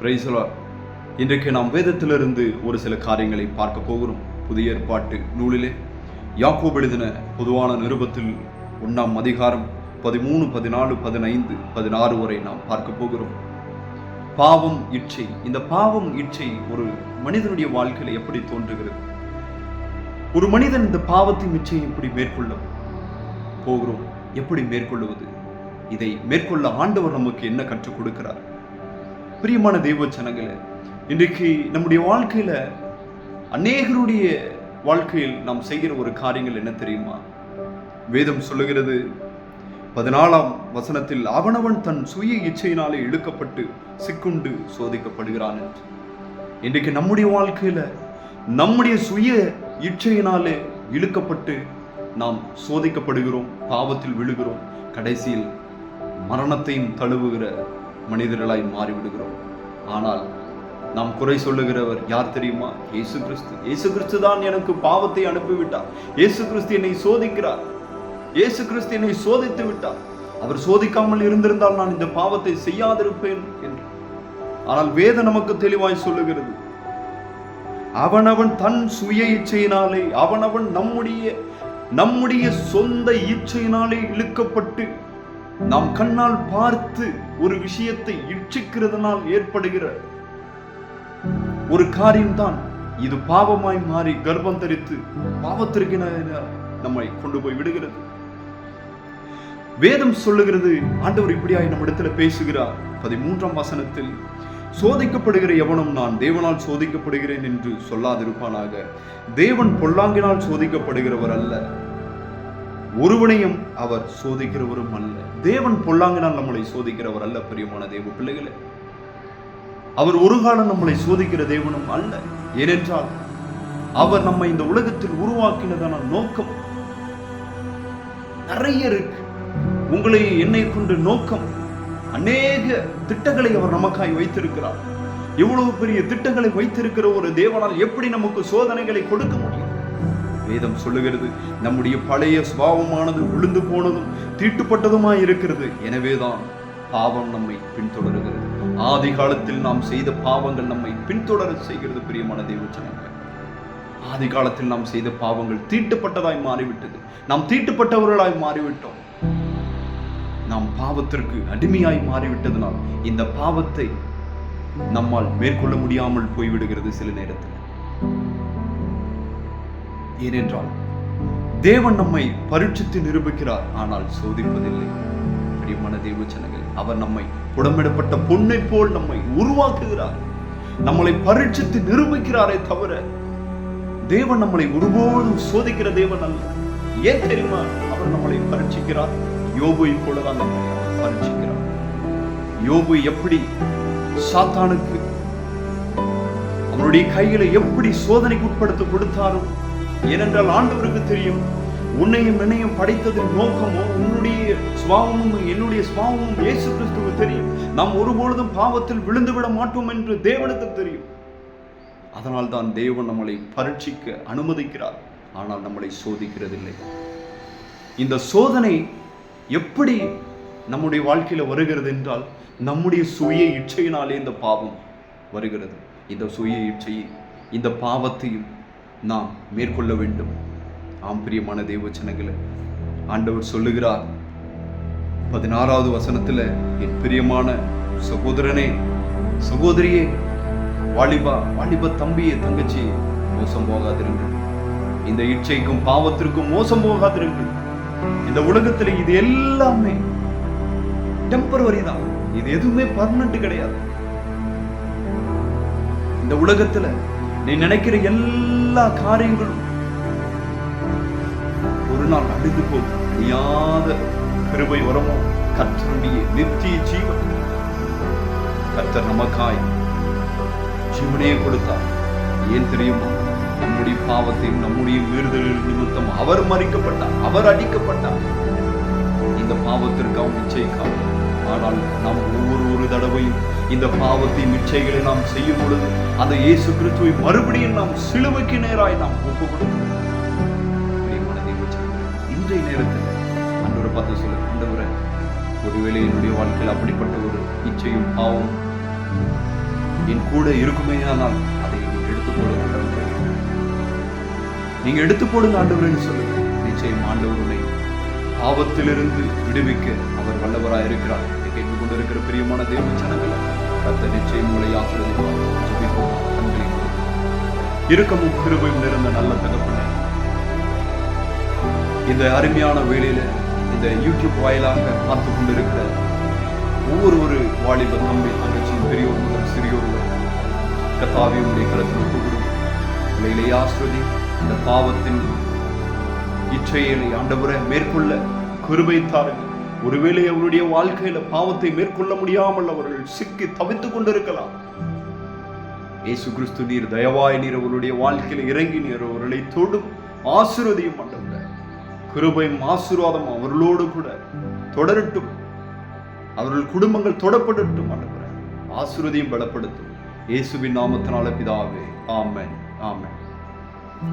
பிரைசலா இன்றைக்கு நாம் வேதத்திலிருந்து ஒரு சில காரியங்களை பார்க்க போகிறோம். புதிய ஏற்பாட்டு நூலிலே யாக்கோப் எழுதின பொதுவான நிருபத்தில் ஒன்றாம் அதிகாரம் பதிமூணு பதினாலு பதினைந்து பதினாறு வரை நாம் பார்க்க போகிறோம். பாவம் இச்சை. இந்த பாவம் இச்சை ஒரு மனிதனுடைய வாழ்க்கையில் எப்படி தோன்றுகிறது? ஒரு மனிதன் இந்த பாவத்தின் இச்சையை எப்படி மேற்கொள்ள போகிறோம்? எப்படி மேற்கொள்வது இதை மேற்கொள்ள ஆண்டவர் நமக்கு என்ன கற்றுக் கொடுக்கிறார்? பிரியமான தெய்வ ஜனங்களே இன்றைக்கு நம்முடைய வாழ்க்கையில் அநேகருடைய வாழ்க்கையில் நாம் செய்கிற ஒரு காரியங்கள் என்ன தெரியுமா? வேதம் சொல்லுகிறது பதினாலாம் வசனத்தில் அவனவன் தன் சுய இச்சையினாலே இழுக்கப்பட்டு சிக்குண்டு சோதிக்கப்படுகிறான் என்று. இன்றைக்கு நம்முடைய வாழ்க்கையில் நம்முடைய சுய இச்சையினாலே இழுக்கப்பட்டு நாம் சோதிக்கப்படுகிறோம் பாவத்தில் விழுகிறோம் கடைசியில் மரணத்தையும் தழுவுகிற மனிதர்களாய் மாறிவிடுகிறோம். ஆனால் நாம் குறை சொல்லுகிறவர் யார் தெரியுமா? இயேசு கிறிஸ்து. இயேசு கிறிஸ்து தான் எனக்கு பாவத்தை அனுப்பிவிட்டார். இயேசு கிறிஸ்து என்னை சோதிக்கிறார். இயேசு கிறிஸ்து என்னை சோதித்து விட்டார். அவர் சோதிக்காமல் இருந்திருந்தால் நான் இந்த பாவத்தை செய்யாதிருப்பேன் என்று. ஆனால் வேதம் நமக்கு தெளிவாய் சொல்லுகிறது. அவனவன் தன் சுய இச்சையினாலே அவனவன் நம்முடைய நம்முடைய சொந்த இச்சையினாலே இழுக்கப்பட்டு நாம் கண்ணால் பார்த்து ஒரு விஷயத்தை இச்சிக்கிறதுனால் ஏற்படுகிற ஒரு காரியம்தான் இது பாவமாய் மாறி கர்ப்பம் தரித்து பாவத்திற்கு நம்மை கொண்டு போய் விடுகிறது. வேதம் சொல்லுகிறது ஆண்டவர் இப்படியாய் நம்ம இடத்துல பேசுகிறார். பதிமூன்றாம் வசனத்தில் சோதிக்கப்படுகிற எவனும் நான் தேவனால் சோதிக்கப்படுகிறேன் என்று சொல்லாதிருப்பானாக. தேவன் பொல்லாங்கினால் சோதிக்கப்படுகிறவர் அல்ல. ஒருவனையும் அவர் சோதிக்கிறவரும் அல்ல. தேவன் பொல்லாங்கினால் நம்மளை சோதிக்கிறவர் அல்ல பிரியமான தேவ பிள்ளைகளே. அவர் ஒரு காலம் நம்மளை சோதிக்கிற தேவனும் அல்ல. ஏனென்றால் அவர் நம்மை இந்த உலகத்தில் உருவாக்கினதான நோக்கம் நிறைய இருக்கு. உங்களை என்னை கொண்டு நோக்கம் அநேக திட்டங்களை அவர் நமக்காய் வைத்திருக்கிறார். இவ்வளவு பெரிய திட்டங்களை வைத்திருக்கிற ஒரு தேவனால் எப்படி நமக்கு சோதனைகளை கொடுக்க முடியும்? வேதம் சொல்லுகிறது. நம்முடைய பழைய சுபாவமானது விழுந்து போனதும் தீட்டுப்பட்டதுமாய் இருக்கிறது. எனவேதான் பாவம் நம்மை பின்தொடருகிறது. ஆதி காலத்தில் நாம் செய்த பாவங்கள் நம்மை பின்தொடர செய்கிறது பிரியமான தேவச்சனங்கள். ஆதி காலத்தில் நாம் செய்த பாவங்கள் தீட்டுப்பட்டதாய் மாறிவிட்டது. நாம் தீட்டுப்பட்டவர்களாய் மாறிவிட்டோம். நாம் பாவத்திற்கு அடிமையாய் மாறிவிட்டதனால் இந்த பாவத்தை நம்மால் மேற்கொள்ள முடியாமல் போய்விடுகிறது சில நேரத்தில். ஏனென்றால் தேவன் நம்மை பரீட்சித்து நிரூபிக்கிறார் ஆனால் சோதிப்பதில்லை. பிரியமான தேவச்சனங்கள் அவர் நம்மை புடமிடப்பட்ட பொன்னை போல் நம்மை உருவாக்குகிறார். நம்மளை பரீட்சித்து நிரூபிக்கிறாரே தவிர தேவன் நம்மளை ஒருபோதும் சோதிக்கிற தேவன் அல்ல. ஏன் தெரியுமா? அவர் நம்மளை பரீட்சிக்கிறார். யோபுவை போலதான் நம்மை பரீட்சிக்கிறார். யோபு எப்படி சாத்தானுக்கு அவனுடைய கையில எப்படி சோதனைக்கு உட்படுத்த கொடுத்தாரோ ஏனென்றால் ஆண்டவருக்கு தெரியும் உன்னையும் என்னையும் படைத்ததின் நோக்கமோ உன்னுடைய சுவாவமும் என்னுடைய சுவாவமும் இயேசு கிறிஸ்துவ தெரியும். நாம் ஒருபொழுதும் பாவத்தில் விழுந்து விட மாட்டோம் என்று தேவனுக்கு தெரியும். அதனால் தான் தேவன் நம்மளை பரீட்சிக்க அனுமதிக்கிறார். ஆனால் நம்மளை சோதிக்கிறதில்லை. இந்த சோதனை எப்படி நம்முடைய வாழ்க்கையில் வருகிறது என்றால் நம்முடைய சுய இச்சையினாலே இந்த பாவம் வருகிறது. இந்த சுய இச்சையை இந்த பாவத்தையும் நாம் மேற்கொள்ள வேண்டும். ஆம் பிரியமான தேவச்சனங்களை ஆண்டவர் சொல்லுகிறார் பதினாறாவது வசனத்துல என் பிரியமான சகோதரனே சகோதரியே வாலிபா வாலிப தம்பியே தங்கச்சி மோசம் போகாதிருங்கள். இந்த இச்சைக்கும் பாவத்திற்கும் மோசம் போகாதிருங்கள். இந்த உலகத்தில் இது எல்லாமே டெம்பரவரி தான். இது எதுவுமே பர்மனண்ட் கிடையாது. இந்த உலகத்துல நீ நினைக்கிற எல்லா காரியங்களும் ஒரு நாள் அழிந்து போகும். அழியாத கிருபை வரமோ? கத்தருடைய நித்திய ஜீவன். கத்தர் நமக்காய் ஜீவனையே கொடுத்தார். ஏன் தெரியுமா? நம்முடைய பாவத்தையும் நம்முடைய மீறுதலின் நிமித்தம் அவர் மறிக்கப்பட்டார் அவர் அடிக்கப்பட்டார். இந்த பாவத்திற்காக நிச்சயிக்காக ஆனால் நாம் ஒவ்வொரு ஒரு தடவையும் இந்த பாவத்தை இச்சைகளை நாம் செய்யும் பொழுது அந்த இயேசு கிறிஸ்துவை மறுபடியும் நாம் சிலுவைக்கு நேராய் நாம் ஒப்பு கொடுக்கிறோம் இன்றைய நேரத்தில் அன்றொரு பார்த்து சொல்ல ஆண்டவரே ஒருவேளை என்னுடைய வாழ்க்கையில் அப்படிப்பட்ட ஒரு இச்சையும் பாவம் என் கூட இருக்குமே ஆனால் அதை எடுத்து போடுங்க ஆண்டவரே. நீங்க எடுத்து போடுங்க ஆண்டவரேன்னு சொல்லுங்க நிச்சயம் ஆண்டவருடைய பாவத்திலிருந்து விடுவிக்க அவர் வல்லவராய் இருக்கிறார் இதை பிரியமான தேவ ஜனங்களை கத்த நிச்சயம் உங்களை ஆசிரியர் இருக்கமும் கிருபையும் நிறைந்த நல்ல தகப்பனே. இந்த அருமையான வேளையில இந்த யூடியூப் வாயிலாக பார்த்து கொண்டிருக்கிற ஒவ்வொரு ஒரு வாலிப தம்பி தங்கச்சியும் பெரியோர் முதல் சிறியோர் கத்தாவி உடைய கருத்தில் ஒப்புக்கொடும் உங்களை ஆஸ்வதி இந்த பாவத்தின் இச்சையை ஆண்டவரை மேற்கொள்ள கிருபை தாருங்க ஒருவேளை அவருடைய வாழ்க்கையில பாவத்தை மேற்கொள்ள முடியாமல் அவர்கள் சிக்கி தவித்துக் கொண்டிருக்கலாம். இயேசு கிறிஸ்து நீர் தயவாய் நீர் அவருடைய வாழ்க்கையில இறங்கி நீர் அவர்களை தொடும் ஆசீர்வதியும் ஆண்டவரே கிருபையும் ஆசீர்வாதம் அவர்களோடு கூட தொடரட்டும். அவர்கள் குடும்பங்கள் தொடப்படட்டும் ஆண்டவரே ஆசீர்வதியும் பலப்படுத்தும். இயேசுவின் நாமத்தினால பிதாவே ஆமன் ஆமன்.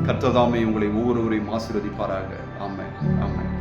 கர்த்ததாமே உங்களை ஒவ்வொருவரையும் ஆசீர்வதிப்பாராக. ஆமன்.